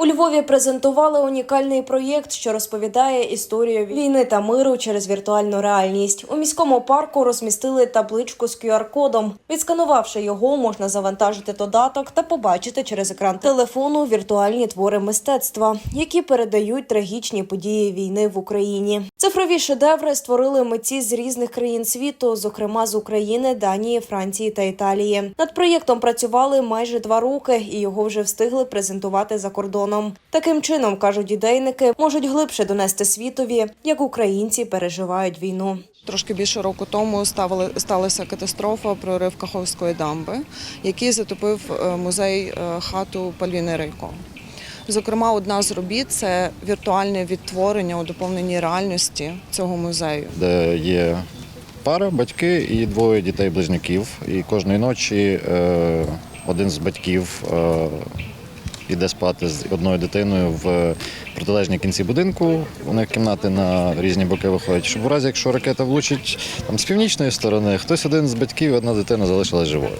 У Львові презентували унікальний проєкт, що розповідає історію війни та миру через віртуальну реальність. У міському парку розмістили табличку з QR-кодом. Відсканувавши його, можна завантажити додаток та побачити через екран телефону віртуальні твори мистецтва, які передають трагічні події війни в Україні. Цифрові шедеври створили митці з різних країн світу, зокрема з України, Данії, Франції та Італії. Над проєктом працювали майже два роки, і його вже встигли презентувати за кордоном. Таким чином, кажуть ідейники, можуть глибше донести світові, як українці переживають війну. Трошки більше року тому ставили, сталася катастрофа прорив Каховської дамби, який затопив е, музей е, хату Пальвіни Рейко. Зокрема, одна з робіт це віртуальне відтворення у доповненій реальності цього музею. де є пара, батьки і двоє дітей-близнюків. І кожної ночі е, один з батьків е, йде спати з одною дитиною в протилежній кінці будинку. У них кімнати на різні боки виходять. Щоб у разі, якщо ракета влучить там з північної сторони, хтось один з батьків, одна дитина залишилась живою.